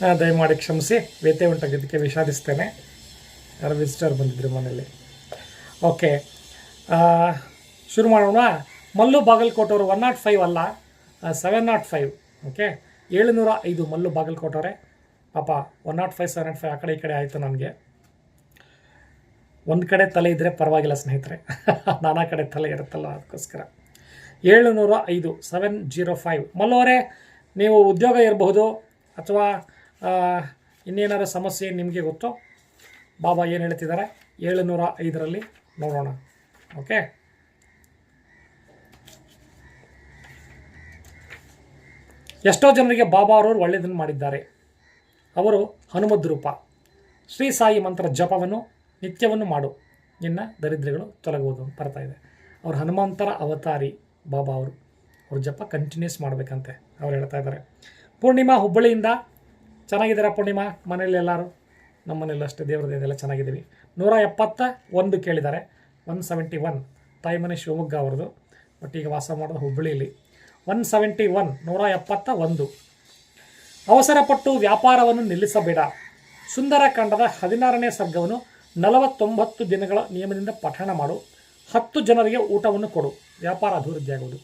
ದಯಮಾಡಿ ಕ್ಷಮಿಸಿ. ವ್ಯತ್ಯಯ ಉಂಟಾಗಿದ್ದಕ್ಕೆ ವಿಷಾದಿಸ್ತೇನೆ. ಯಾರು ವಿಸಿಟರ್ ಬಂದಿದ್ದರು ಮನೇಲಿ ಓಕೆ ಶುರು ಮಾಡೋಣ. ಮಲ್ಲು ಬಾಗಲಕೋಟವರು ಒನ್ ನಾಟ್ ಫೈವ್ ಅಲ್ಲ ಸೆವೆನ್ ನಾಟ್ ಫೈವ್ ಓಕೆ ಏಳುನೂರ ಐದು ಮಲ್ಲು ಬಾಗಲಕೋಟವ್ರೆ ಪಾಪ one nought five seven nought five ಆ ಕಡೆ ಈ ಕಡೆ ಆಯಿತು ನನಗೆ. ಒಂದು ಕಡೆ ತಲೆ ಇದ್ದರೆ ಪರವಾಗಿಲ್ಲ ಸ್ನೇಹಿತರೆ. ನಾನಾ ಕಡೆ ತಲೆ ಇರುತ್ತಲ್ಲ ಅದಕ್ಕೋಸ್ಕರ. ಏಳುನೂರ ಐದು ಸೆವೆನ್ ಜೀರೋ ಫೈವ್ ಮಲ್ಲವರೇ ನೀವು ಉದ್ಯೋಗ ಇರಬಹುದು ಅಥವಾ ಆ, ಇನ್ನೇನಾದ್ರು ಸಮಸ್ಯೆ ನಿಮಗೆ ಗೊತ್ತು? ಬಾಬಾ ಏನು ಹೇಳ್ತಿದ್ದಾರೆ? ಏಳುನೂರ ಐದರಲ್ಲಿ ನೋಡೋಣ. ಓಕೆ? ಎಷ್ಟೋ ಜನರಿಗೆ ಬಾಬಾ ಅವರು ಒಳ್ಳೆಯದನ್ನು ಮಾಡಿದ್ದಾರೆ. ಅವರು ಹನುಮದ್ ರೂಪ. ಶ್ರೀ ಸಾಯಿ ಮಂತ್ರ ಜಪವನ್ನು ನಿತ್ಯವನ್ನು ಮಾಡು. ನಿನ್ನ ದರಿದ್ರಗಳು ತೊಲಗುವುದು ಬರ್ತಾ ಇದೆ. ಅವ್ರು ಹನುಮಂತರ ಅವತಾರಿ ಬಾಬಾ ಅವರು. ಅವ್ರ ಜಪ ಕಂಟಿನ್ಯೂಸ್ ಮಾಡಬೇಕಂತೆ. ಅವ್ರು ಹೇಳ್ತಾ ಇದ್ದಾರೆ. ಪೂರ್ಣಿಮಾ ಹುಬ್ಬಳ್ಳಿಯಿಂದ ಚೆನ್ನಾಗಿದ್ದೀರಾ ಪೂರ್ಣಿಮಾ? ಮನೇಲಿ ಎಲ್ಲರೂ? ನಮ್ಮ ಮನೇಲಿ ಅಷ್ಟೇ ದೇವ್ರದ್ದು ಎಲ್ಲ ಚೆನ್ನಾಗಿದ್ದೀವಿ. ನೂರ ಎಪ್ಪತ್ತ ಒಂದು ಕೇಳಿದ್ದಾರೆ. One seventy one. ತಾಯಿ ಮನೆ ಶಿವಮೊಗ್ಗ ಅವ್ರದ್ದು. ಬಟ್ ಈಗ ವಾಸ ಮಾಡೋದು ಹುಬ್ಬಳ್ಳಿಯಲ್ಲಿ ಒನ್ ಸೆವೆಂಟಿ ಒನ್, ನೂರ ಎಪ್ಪತ್ತ ಒಂದು. ಅವಸರಪಟ್ಟು ವ್ಯಾಪಾರವನ್ನು ನಿಲ್ಲಿಸಬೇಡ. ಸುಂದರಕಾಂಡದ ಹದಿನಾರನೇ ಸರ್ಗವನ್ನು ನಲವತ್ತೊಂಬತ್ತು ದಿನಗಳ ನಿಯಮದಿಂದ ಪಠಣ ಮಾಡು. ಹತ್ತು ಜನರಿಗೆ ಊಟವನ್ನು ಕೊಡು. ವ್ಯಾಪಾರ ಅಭಿವೃದ್ಧಿಯಾಗುವುದು.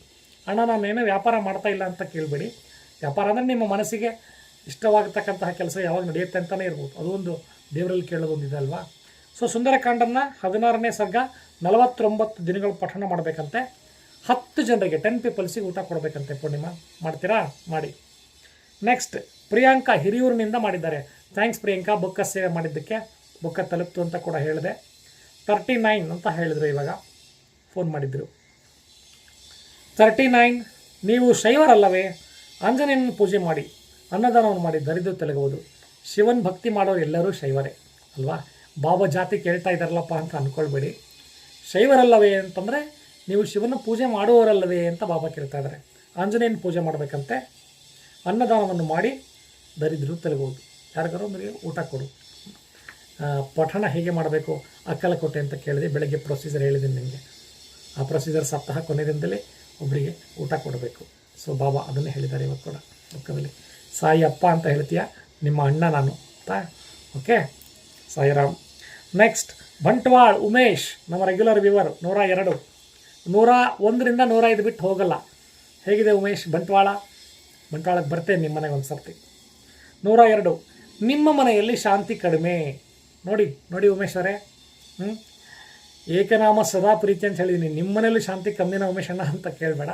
ಅಣ್ಣ, ನಾನೇನು ವ್ಯಾಪಾರ ಮಾಡ್ತಾ ಇಲ್ಲ ಅಂತ ಕೇಳಬೇಡಿ. ವ್ಯಾಪಾರ ಅಂದರೆ ನಿಮ್ಮ ಮನಸ್ಸಿಗೆ ಇಷ್ಟವಾಗತಕ್ಕಂತಹ ಕೆಲಸ ಯಾವಾಗ ನಡೆಯುತ್ತೆ ಅಂತಲೇ ಇರ್ಬೋದು. ಅದು ಒಂದು ದೇವರಲ್ಲಿ ಕೇಳೋದೊಂದು ಇದೆ ಅಲ್ವಾ? ಸೊ ಸುಂದರಕಾಂಡನ ಹದಿನಾರನೇ ಸರ್ಗ ನಲವತ್ತೊಂಬತ್ತು ದಿನಗಳು ಪಠಣ ಮಾಡಬೇಕಂತೆ. ಹತ್ತು ಜನರಿಗೆ ಟೆನ್ ಪೀಪಲ್ಸಿಗೆ ಊಟ ಕೊಡಬೇಕಂತೆ ಪೂರ್ಣಿಮಾ. ಮಾಡ್ತೀರಾ? ಮಾಡಿ. ನೆಕ್ಸ್ಟ್ ಪ್ರಿಯಾಂಕಾ ಹಿರಿಯೂರಿನಿಂದ ಮಾಡಿದ್ದಾರೆ. ಥ್ಯಾಂಕ್ಸ್ ಪ್ರಿಯಾಂಕಾ. ಬುಕ್ಕ ಸೇವೆ ಮಾಡಿದ್ದಕ್ಕೆ ಬುಕ್ಕ ತಲುಪ್ತು ಅಂತ ಕೂಡ ಹೇಳಿದೆ. ತರ್ಟಿ ನೈನ್ ಅಂತ ಹೇಳಿದರು ಇವಾಗ. ಫೋನ್ ಮಾಡಿದ್ದರು ತರ್ಟಿ ನೈನ್ ನೀವು ಶೈವರಲ್ಲವೇ? ಆಂಜನೇಯನ ಪೂಜೆ ಮಾಡಿ. ಅನ್ನದಾನವನ್ನು ಮಾಡಿ ದರಿದು ತೆಲಗುವುದು. ಶಿವನ್ ಭಕ್ತಿ ಮಾಡೋರು ಎಲ್ಲರೂ ಶೈವರೇ, ಅಲ್ವಾ? ಬಾಬಾ ಜಾತಿ ಕೇಳ್ತಾ ಇದ್ದಾರಲ್ಲಪ್ಪ ಅಂತ ಅಂದ್ಕೊಳ್ಬೇಡಿ ಶೈವರಲ್ಲವೇ ಅಂತಂದರೆ ನೀವು ಶಿವನ ಪೂಜೆ ಮಾಡುವವರಲ್ಲವೇ ಅಂತ ಬಾಬಾ ಕೇಳ್ತಾ ಇದ್ದಾರೆ ಆಂಜನೇಯನ ಪೂಜೆ ಮಾಡಬೇಕಂತೆ. ಅನ್ನದಾನವನ್ನು ಮಾಡಿ ದರಿದ್ರು ತೆಲಗುವುದು. ಯಾರಿಗಾರು ಒಂದರಿಗೆ ಊಟ ಕೊಡು. ಪಠಣ ಹೇಗೆ ಮಾಡಬೇಕು? ಅಕ್ಕಲಕೋಟೆ ಅಂತ ಕೇಳಿದೆ. ಬೆಳಗ್ಗೆ ಪ್ರೊಸೀಜರ್ ಹೇಳಿದ್ದೀನಿ ನಿಮಗೆ. ಆ ಪ್ರೊಸೀಜರ್ ಸಪ್ತಾಹ ಕೊನೆ ದಿನದಲ್ಲಿ ಒಬ್ಬರಿಗೆ ಊಟ ಕೊಡಬೇಕು. ಸೊ ಬಾಬಾ ಅದನ್ನೇ ಹೇಳಿದ್ದಾರೆ ಇವತ್ತು ಕೂಡ. ಪಕ್ಕದಲ್ಲಿ ಸಾಯಿ ಅಪ್ಪ ಅಂತ ಹೇಳ್ತೀಯ? ನಿಮ್ಮ ಅಣ್ಣ ನಾನು ಅಂತ ಓಕೆ ಸಾಯಿರಾಮ್. ನೆಕ್ಸ್ಟ್ ಬಂಟ್ವಾಳ್, ಉಮೇಶ್, ನಮ್ಮ ರೆಗ್ಯುಲರ್ ವ್ಯೂವರ್ ನೂರ ಎರಡು. ನೂರ ಒಂದರಿಂದ ನೂರ ಐದು ಬಿಟ್ಟು ಹೋಗಲ್ಲ. ಹೇಗಿದೆ ಉಮೇಶ್, ಬಂಟ್ವಾಳ? ಬಂಟ್ವಾಳಕ್ಕೆ ಬರ್ತೇನೆ ನಿಮ್ಮ ಮನೆಗೆ ಒಂದು ಸರ್ತಿ ನೂರ ಎರಡು. ನಿಮ್ಮ ಮನೆಯಲ್ಲಿ ಶಾಂತಿ ಕಡಿಮೆ. ನೋಡಿ ನೋಡಿ ಉಮೇಶ್ ಅವರೇ. ಹ್ಞೂ ಏಕನಾಮ ಸದಾ ಪ್ರೀತಿ ಅಂತ ಹೇಳಿದ್ದೀನಿ ನಿಮ್ಮ ಮನೆಯಲ್ಲಿ ಶಾಂತಿ ಕಮ್ಮಿನ ಉಮೇಶ್ ಅಣ್ಣ ಅಂತ ಕೇಳಬೇಡ.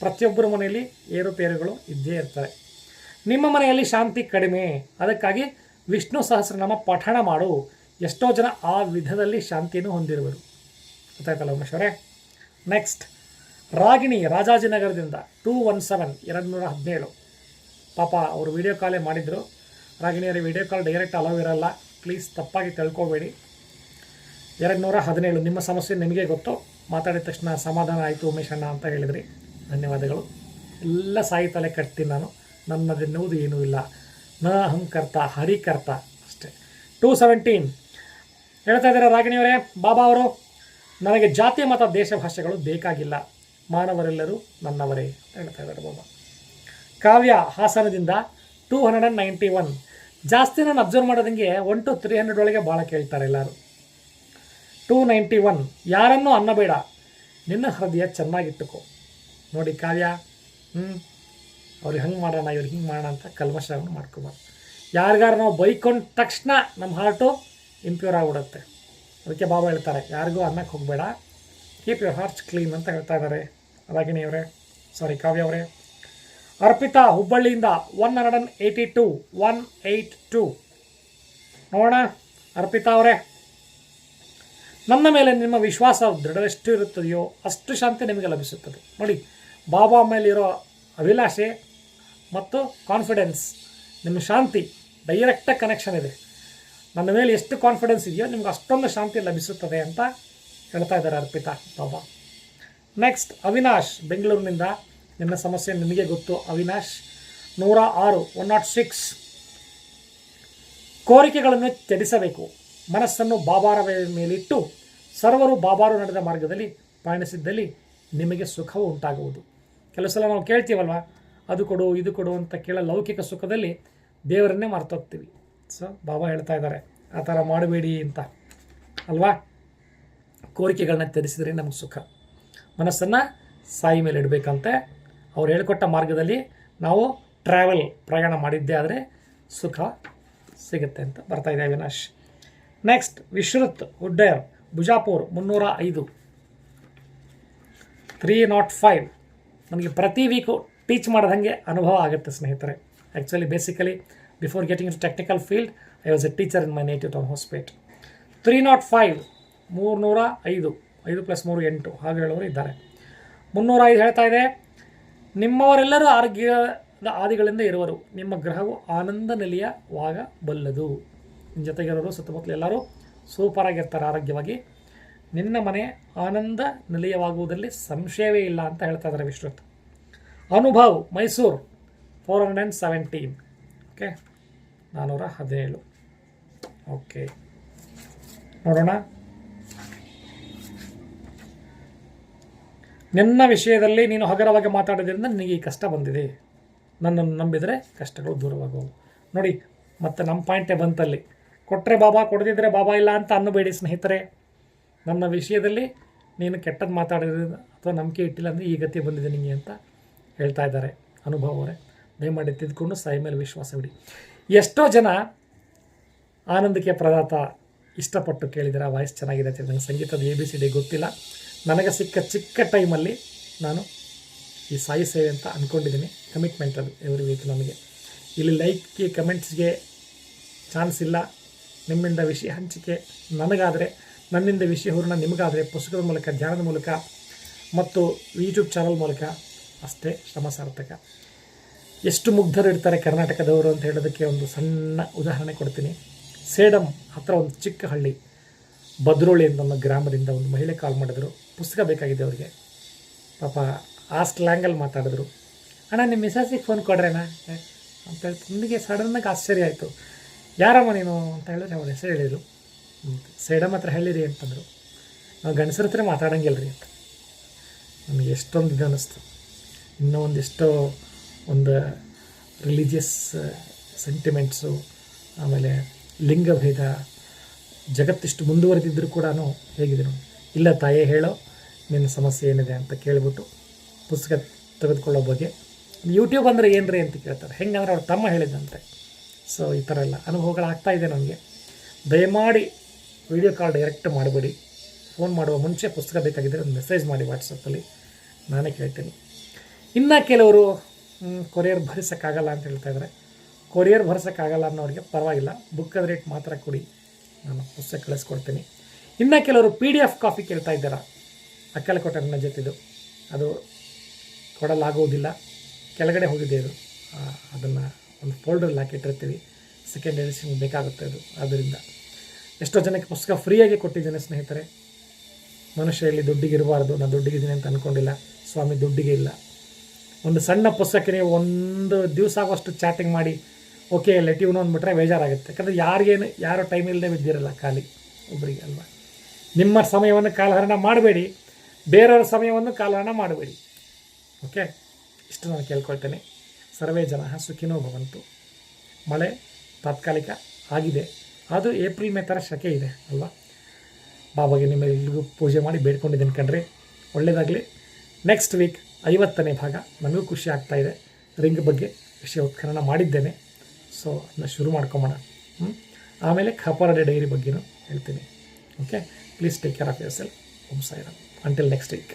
ಪ್ರತಿಯೊಬ್ಬರ ಮನೆಯಲ್ಲಿ ಏರುಪೇರುಗಳು ಇದ್ದೇ ಇರ್ತವೆ. ನಿಮ್ಮ ಮನೆಯಲ್ಲಿ ಶಾಂತಿ ಕಡಿಮೆ. ಅದಕ್ಕಾಗಿ ವಿಷ್ಣು ಸಹಸ್ರನಾಮ ಪಠಣ ಮಾಡು. ಎಷ್ಟೋ ಜನ ಆ ವಿಧದಲ್ಲಿ ಶಾಂತಿಯನ್ನು ಹೊಂದಿರುವರು. ಗೊತ್ತಾಯ್ತಲ್ಲ ಉಮೇಶ್ವರೇ? ನೆಕ್ಸ್ಟ್ ರಾಗಿಣಿ ರಾಜಾಜಿನಗರದಿಂದ ಟೂ ಒನ್ ಸೆವೆನ್ ಎರಡು ನೂರ ಹದಿನೇಳು. ಪಾಪ, ಅವರು ವಿಡಿಯೋ ಕಾಲೇ ಮಾಡಿದರು. ರಾಗಿಣಿಯರ ವಿಡಿಯೋ ಕಾಲ್ ಡೈರೆಕ್ಟ್ ಅಲೋ ಇರಲ್ಲ. ಪ್ಲೀಸ್ ತಪ್ಪಾಗಿ ತಿಳ್ಕೊಬೇಡಿ. ಎರಡು ನೂರ ಹದಿನೇಳು, ನಿಮ್ಮ ಸಮಸ್ಯೆ ನಿಮಗೆ ಗೊತ್ತು. ಮಾತಾಡಿದ ತಕ್ಷಣ ಸಮಾಧಾನ ಆಯಿತು ಉಮೇಶಣ್ಣ ಅಂತ ಹೇಳಿದ್ರಿ. ಧನ್ಯವಾದಗಳು. ಎಲ್ಲ ಸಾಯಿ ತಲೆ ಕಟ್ತೀನಿ ನಾನು. ನನ್ನದೆನ್ನುವುದು ಏನೂ ಇಲ್ಲ. ನ ಅಹಂಕರ್ತ ಹರಿಕರ್ತ ಅಷ್ಟೇ. Two seventeen. ಹೇಳ್ತಾ ಇದ್ದಾರೆ ರಾಗಿಣಿಯವರೇ? ಬಾಬಾ ಅವರು, ನನಗೆ ಜಾತಿ ಮತ ದೇಶ ಭಾಷೆಗಳು ಬೇಕಾಗಿಲ್ಲ. ಮಾನವರೆಲ್ಲರೂ ನನ್ನವರೇ ಹೇಳ್ತಾ ಇದ್ದಾರೆ ಬಾಬಾ. Kavya ಹಾಸನದಿಂದ two hundred and ninety one. ಜಾಸ್ತಿ ನಾನು ಅಬ್ಸರ್ವ್ ಮಾಡೋದಂಗೆ ಒನ್ ಟು ತ್ರೀ ಹಂಡ್ರೆಡ್ ಒಳಗೆ ಭಾಳ ಕೇಳ್ತಾರೆ ಎಲ್ಲರೂ. Two ninety one. ಯಾರನ್ನೂ ಅನ್ನಬೇಡ. ನಿನ್ನ ಹೃದಯ ಚೆನ್ನಾಗಿಟ್ಟುಕೋ. ನೋಡಿ ಕಾವ್ಯ. ಹ್ಞೂ ಅವ್ರಿಗೆ ಹಂಗೆ ಮಾಡೋಣ ಇವ್ರಿಗೆ ಹಿಂಗೆ ಮಾಡೋಣ ಅಂತ ಕಲ್ಮಶವನ್ನು ಮಾಡ್ಕೋಬಾರ್ದು. ಯಾರಿಗಾರು ನಾವು ಬೈಕೊಂಡ ತಕ್ಷಣ ನಮ್ಮ ಹಾರ್ಟು ಇಂಪ್ಯೂರ್ ಆಗಿಬಿಡುತ್ತೆ. ಅದಕ್ಕೆ ಬಾಬಾ ಹೇಳ್ತಾರೆ, ಯಾರಿಗೂ ಅನ್ನಕ್ಕೆ ಹೋಗಬೇಡ. ಕೀಪ್ ಯುವರ್ ಹಾರ್ಟ್ಸ್ ಕ್ಲೀನ್ ಅಂತ ಹೇಳ್ತಾ ಇದ್ದಾರೆ ರಾಗಿಣಿ ಅವರೇ ಸಾರಿ ಕಾವ್ಯ ಅವರೇ. ಅರ್ಪಿತಾ ಹುಬ್ಬಳ್ಳಿಯಿಂದ one hundred and eighty two one eight two ನೋಡೋಣ, ಅರ್ಪಿತಾ ಅವರೇ. ನನ್ನ ಮೇಲೆ ನಿಮ್ಮ ವಿಶ್ವಾಸ ದೃಢವೆಷ್ಟು ಇರುತ್ತದೆಯೋ ಅಷ್ಟು ಶಾಂತಿ ನಿಮಗೆ ಲಭಿಸುತ್ತದೆ. ನೋಡಿ, ಬಾಬಾ ಮೇಲಿರೋ ಅಭಿಲಾಷೆ ಮತ್ತು ಕಾನ್ಫಿಡೆನ್ಸ್ ನಿಮ್ಮ ಶಾಂತಿ ಡೈರೆಕ್ಟಾಗಿ ಕನೆಕ್ಷನ್ ಇದೆ. ನನ್ನ ಮೇಲೆ ಎಷ್ಟು ಕಾನ್ಫಿಡೆನ್ಸ್ ಇದೆಯೋ ನಿಮ್ಗೆ ಅಷ್ಟೊಂದು ಶಾಂತಿ ಲಭಿಸುತ್ತದೆ ಅಂತ ಹೇಳ್ತಾ ಇದ್ದಾರೆ ಅರ್ಪಿತಾ ಬಾಬಾ. ನೆಕ್ಸ್ಟ್ ಅವಿನಾಶ್, ಬೆಂಗಳೂರಿನಿಂದ. ನಿನ್ನ ಸಮಸ್ಯೆ ನಿಮಗೆ ಗೊತ್ತು, ಅವಿನಾಶ್. ನೂರ ಆರು ಒನ್ ನಾಟ್ ಸಿಕ್ಸ್ ಕೋರಿಕೆಗಳನ್ನು ತ್ಯಜಿಸಬೇಕು. ಮನಸ್ಸನ್ನು ಬಾಬಾರ ಮೇಲಿಟ್ಟು ಸರ್ವರು ಬಾಬಾರು ನಡೆದ ಮಾರ್ಗದಲ್ಲಿ ಪಯಣಿಸಿದ್ದಲ್ಲಿ ನಿಮಗೆ ಸುಖವು ಉಂಟಾಗುವುದು. ಕೆಲವು ಸಲ ನಾವು ಕೇಳ್ತೀವಲ್ವ? ಅದು ಕೊಡು, ಇದು ಕೊಡು ಅಂತ ಕೇಳೋ ಲೌಕಿಕ ಸುಖದಲ್ಲಿ ದೇವರನ್ನೇ ಮರ್ತೋಗ್ತೀವಿ. ಸೊ ಬಾಬಾ ಹೇಳ್ತಾ ಇದ್ದಾರೆ, ಆ ಥರ ಮಾಡಬೇಡಿ ಅಂತ. ಅಲ್ವಾ? ಕೋರಿಕೆಗಳನ್ನ ತ್ಯಜಿಸಿದ್ರೆ ನಮಗೆ ಸುಖ. ಮನಸ್ಸನ್ನು ಸಾಯಿ ಮೇಲೆ ಇಡಬೇಕಂತೆ. ಅವ್ರು ಹೇಳ್ಕೊಟ್ಟ ಮಾರ್ಗದಲ್ಲಿ ನಾವು ಟ್ರಾವೆಲ್ ಪ್ರಯಾಣ ಮಾಡಿದ್ದೇ ಆದರೆ ಸುಖ ಸಿಗುತ್ತೆ ಅಂತ ಬರ್ತಾ ಇದೆ ಅವಿನಾಶ್. ನೆಕ್ಸ್ಟ್ ವಿಶ್ರುತ್ ಉಡ್ಡೇರ್ ಬುಜಾಪುರ್ ಮುನ್ನೂರ ಐದು. ತ್ರೀ ನಾಟ್ ಫೈವ್ ನನಗೆ ಪ್ರತಿ ವೀಕು ಟೀಚ್ ಮಾಡಿದಂಗೆ ಅನುಭವ ಆಗುತ್ತೆ ಸ್ನೇಹಿತರೆ. Actually basically before getting to technical field I was a teacher in my native town Hospet three nought five ಮೂರುನೂರ ಐದು ಐದು ಪ್ಲಸ್ ಮೂರು ಎಂಟು ಹಾಗೆ ಹೇಳೋರು ಇದ್ದಾರೆ. ಮುನ್ನೂರ ಐದು ಹೇಳ್ತಾ ಇದೆ, ನಿಮ್ಮವರೆಲ್ಲರೂ ಆರೋಗ್ಯದ ಆದಿಗಳಿಂದ ಇರುವರು. ನಿಮ್ಮ ಗ್ರಹವು ಆನಂದ ನಿಲಯವಾಗಬಲ್ಲದು ನಿಮ್ಮ ಜೊತೆಗಿರೋರು, ಸುತ್ತಮುತ್ತಲು ಎಲ್ಲರೂ ಸೂಪರಾಗಿರ್ತಾರೆ ಆರೋಗ್ಯವಾಗಿ. ನಿನ್ನ ಮನೆ ಆನಂದ ನಿಲಯವಾಗುವುದರಲ್ಲಿ ಸಂಶಯವೇ ಇಲ್ಲ ಅಂತ ಹೇಳ್ತಾ ಇದ್ದಾರೆ Vishwath Anubhav, Mysuru four hundred and seventeen okay ನಾನ್ನೂರ ಹದಿನೇಳು. ಓಕೆ ನೋಡೋಣ. ನಿನ್ನ ವಿಷಯದಲ್ಲಿ ನೀನು ಹಗರವಾಗಿ ಮಾತಾಡೋದ್ರಿಂದ ನಿನಗೆ ಈ ಕಷ್ಟ ಬಂದಿದೆ. ನನ್ನನ್ನು ನಂಬಿದರೆ ಕಷ್ಟಗಳು ದೂರವಾಗುವು ನೋಡಿ, ಮತ್ತೆ ನಮ್ಮ ಪಾಯಿಂಟೇ ಬಂತಲ್ಲಿ. ಕೊಟ್ಟರೆ ಬಾಬಾ ಕೊಡದಿದ್ದರೆ ಬಾಬಾ ಇಲ್ಲ ಅಂತ ಅನ್ನಬೇಡಿ ಸ್ನೇಹಿತರೆ. ನನ್ನ ವಿಷಯದಲ್ಲಿ ನೀನು ಕೆಟ್ಟದ್ದು ಮಾತಾಡಿದ್ರೆ ಅಥವಾ ನಂಬಿಕೆ ಇಟ್ಟಿಲ್ಲ ಅಂದರೆ ಈ ಗತಿ ಬಂದಿದೆ ನಿಮಗೆ ಅಂತ ಹೇಳ್ತಾ ಇದ್ದಾರೆ ಅನುಭವ ಅವರೇ. ದಯಮಾಡಿ ತಿದ್ಕೊಂಡು ಸಾಯಿ ಮೇಲೆ ವಿಶ್ವಾಸ ಬಿಡಿ ಎಷ್ಟೋ ಜನ ಆನಂದಕ್ಕೆ ಪ್ರದಾತ ಇಷ್ಟಪಟ್ಟು ಕೇಳಿದರೆ ವಾಯ್ಸ್ ಚೆನ್ನಾಗಿದೆ ಅಂತ ನನಗೆ ಸಂಗೀತದ ಎ ಬಿ ಸಿ ಡಿ ಗೊತ್ತಿಲ್ಲ. ನನಗೆ ಸಿಕ್ಕ ಚಿಕ್ಕ ಟೈಮಲ್ಲಿ ನಾನು ಈ ಸಾಯಿ ಸೇವೆ ಅಂತ ಅಂದ್ಕೊಂಡಿದ್ದೀನಿ ಕಮಿಟ್ಮೆಂಟ್ ಅದು ಎವ್ರಿ ವೀಕ್ ನನಗೆ ಇಲ್ಲಿ ಲೈಕ್ಗೆ ಕಮೆಂಟ್ಸ್ಗೆ ಚಾನ್ಸ್ ಇಲ್ಲ. ನಿಮ್ಮಿಂದ ವಿಷಯ ಹಂಚಿಕೆ ನನಗಾದರೆ, ನನ್ನಿಂದ ವಿಷಯ ಹೂರಣ ನಿಮಗಾದರೆ, ಪುಸ್ತಕದ ಮೂಲಕ, ಧ್ಯಾನದ ಮೂಲಕ, ಮತ್ತು ಯೂಟ್ಯೂಬ್ ಚಾನಲ್ ಮೂಲಕ ಅಷ್ಟೇ ಶ್ರಮ ಸಾರ್ಥಕ ಎಷ್ಟು ಮುಗ್ಧರು ಇರ್ತಾರೆ ಕರ್ನಾಟಕದವರು ಅಂತ ಹೇಳೋದಕ್ಕೆ ಒಂದು ಸಣ್ಣ ಉದಾಹರಣೆ ಕೊಡ್ತೀನಿ. ಸೇಡಂ ಹತ್ರ ಒಂದು ಚಿಕ್ಕ ಹಳ್ಳಿ ಬದ್ರೋಳಿ ಅಂತ ಒಂದು ಗ್ರಾಮದಿಂದ ಒಂದು ಮಹಿಳೆ ಕಾಲ್ ಮಾಡಿದ್ರು. ಪುಸ್ತಕ ಬೇಕಾಗಿದೆ ಅವರಿಗೆ. ಪಾಪ ಆ ಸ್ಲ್ಯಾಂಗಲ್ಲಿ ಮಾತಾಡಿದ್ರು. ಅಣ್ಣ ನಿಮ್ಮ ಮಿಸಸ್ಸಿಗೆ ಫೋನ್ ಕೊಡ್ರೇನಾ? ಅಂತ ಹೇಳಿ ನನಗೆ ಸಡನ್ನಾಗಿ ಆಶ್ಚರ್ಯ ಆಯಿತು. ಯಾರಮ್ಮ ನೀನು? ಅಂತ ಹೇಳಿದ್ರೆ ಅವ್ರ ಹೆಸರು ಹೇಳಿದರು. ಸೇಡಮ್ ಹತ್ರ ಹೇಳಿರಿ ಅಂತಂದರು. ನಾವು ಗಂಡಸರ ಹತ್ರ ಮಾತಾಡೋಂಗಿಲ್ಲ ರೀ ಅಂತ. ನನಗೆ ಎಷ್ಟೊಂದು ಇದು ಅನ್ನಿಸ್ತು ಇನ್ನೂ ಒಂದಿಷ್ಟೋ ಒಂದು ರಿಲಿಜಿಯಸ್ ಸೆಂಟಿಮೆಂಟ್ಸು ಆಮೇಲೆ ಲಿಂಗಭೇದ, ಜಗತ್ತಿಷ್ಟು ಮುಂದುವರೆದಿದ್ದರೂ ಕೂಡ ಹೇಗಿದೆ ನೋಡಿ. ಇಲ್ಲ ತಾಯೇ ಹೇಳೋ, ನಿನ್ನ ಸಮಸ್ಯೆ ಏನಿದೆ ಅಂತ ಕೇಳಿಬಿಟ್ಟು ಪುಸ್ತಕ ತೆಗೆದುಕೊಳ್ಳೋ ಬಗ್ಗೆ. ಯೂಟ್ಯೂಬ್ ಅಂದರೆ ಏನ್ರಿ ಅಂತ ಕೇಳ್ತಾರೆ. ಹೆಂಗಂದ್ರೆ ಅವ್ರ ತಮ್ಮ ಹೇಳಿದಂತೆ. ಸೊ ಈ ಥರ ಎಲ್ಲ ಅನುಭವಗಳಾಗ್ತಾ ಇದೆ ನನಗೆ. ದಯಮಾಡಿ ವಿಡಿಯೋ ಕಾಲ್ ಡೈರೆಕ್ಟ್ ಮಾಡಬೇಡಿ. ಫೋನ್ ಮಾಡುವ ಮುಂಚೆ ಪುಸ್ತಕ ಬೇಕಾಗಿದ್ದರೆ ಒಂದು ಮೆಸೇಜ್ ಮಾಡಿ ವಾಟ್ಸಪ್ಪಲ್ಲಿ ನಾನೇ ಕೇಳ್ತೀನಿ. ಇನ್ನು ಕೆಲವರು ಕೊರಿಯರ್ ಭರಿಸೋಕ್ಕಾಗಲ್ಲ ಅಂತ ಹೇಳ್ತಾ ಇದ್ದಾರೆ ಕೊರಿಯರ್ ಭರಿಸೋಕ್ಕಾಗಲ್ಲ ಅನ್ನೋರಿಗೆ ಪರವಾಗಿಲ್ಲ. ಬುಕ್ಕದ ರೇಟ್ ಮಾತ್ರ ಕೊಡಿ. ನಾನು ಪುಸ್ತಕ ಕಳಿಸ್ಕೊಡ್ತೀನಿ. ಇನ್ನು ಕೆಲವರು ಪಿ ಡಿ ಎಫ್ ಕಾಫಿ ಕೇಳ್ತಾ ಇದ್ದಾರ? ಅಕ್ಕಲಕೋಟೆ ನನ್ನ ಜೊತೆದು. ಅದು ಕೊಡಲಾಗುವುದಿಲ್ಲ. ಕೆಳಗಡೆ ಹೋಗಿದೆ ಅದು. ಅದನ್ನು ಒಂದು ಫೋಲ್ಡರಲ್ಲಿ ಹಾಕಿಟ್ಟಿರ್ತೀವಿ ಸೆಕೆಂಡ್ ಎಡಿಷನ್ ಬೇಕಾಗುತ್ತೆ ಅದು. ಆದ್ದರಿಂದ ಎಷ್ಟೋ ಜನಕ್ಕೆ ಪುಸ್ತಕ ಫ್ರೀಯಾಗಿ ಕೊಟ್ಟಿದ್ದೇನೆ ಸ್ನೇಹಿತರೆ. ಮನುಷ್ಯ ಇಲ್ಲಿ ದುಡ್ಡಿಗೆ ಇರಬಾರ್ದು. ನಾನು ದುಡ್ಡಿಗಿದ್ದೀನಿ ಅಂತ ಅಂದ್ಕೊಂಡಿಲ್ಲ ಸ್ವಾಮಿ ದುಡ್ಡಿಗೆ ಇಲ್ಲ. ಒಂದು ಸಣ್ಣ ಪುಸ್ತಕಕ್ಕೆ ನೀವು ಒಂದು ದಿವಸ ಆಗುವಷ್ಟು ಚಾಟಿಂಗ್ ಮಾಡಿ ಓಕೆ ಲೆಟ್ ಇವನು ಅಂದ್ಬಿಟ್ರೆ ಬೇಜಾರಾಗುತ್ತೆ. ಯಾಕಂದರೆ ಯಾರಿಗೇನು, ಯಾರೋ ಟೈಮ್ ಇಲ್ಲದೆ ಬಿದ್ದಿರಲ್ಲ ಖಾಲಿ ಒಬ್ಬರಿಗೆ ಅಲ್ವಾ? ನಿಮ್ಮ ಸಮಯವನ್ನು ಕಾಲಹರಣ ಮಾಡಬೇಡಿ. ಬೇರೆಯವರ ಸಮಯವನ್ನು ಕಾಲಹರಣ ಮಾಡಬೇಡಿ. ಓಕೆ ಇಷ್ಟು ನಾನು ಕೇಳ್ಕೊಳ್ತೇನೆ. ಸರ್ವೇ ಜನ ಸುಖಿನೋ ಭವಂತು. ಮಳೆ ತಾತ್ಕಾಲಿಕ ಆಗಿದೆ. ಅದು ಏಪ್ರಿಲ್ ಮೇ ಥರ ಶಕೆ ಇದೆ ಅಲ್ವಾ? ಬಾಬಾಗೆ ನಿಮ್ಮೆಲ್ಲರಿಗೂ ಪೂಜೆ ಮಾಡಿ ಬೇಡ್ಕೊಂಡಿದ್ದೀನಿ ಕಣ್ರಿ. ಒಳ್ಳೆಯದಾಗಲಿ ನೆಕ್ಸ್ಟ್ ವೀಕ್ ಐವತ್ತನೇ ಭಾಗ ನನಗೂ ಖುಷಿ ಆಗ್ತಾ ಇದೆ. ರಿಂಗ್ ಬಗ್ಗೆ ವಿಷಯ ಉತ್ಖನನ ಮಾಡಿದ್ದೇನೆ. ಸೊ ಅದನ್ನ ಶುರು ಮಾಡ್ಕೊಂಬೋಣ. ಹ್ಞೂ ಆಮೇಲೆ ಖಪರಡೆ ಡೈರಿ ಬಗ್ಗೆನೂ ಹೇಳ್ತೀನಿ. Okay please take care of your self Om Sairam. Until next week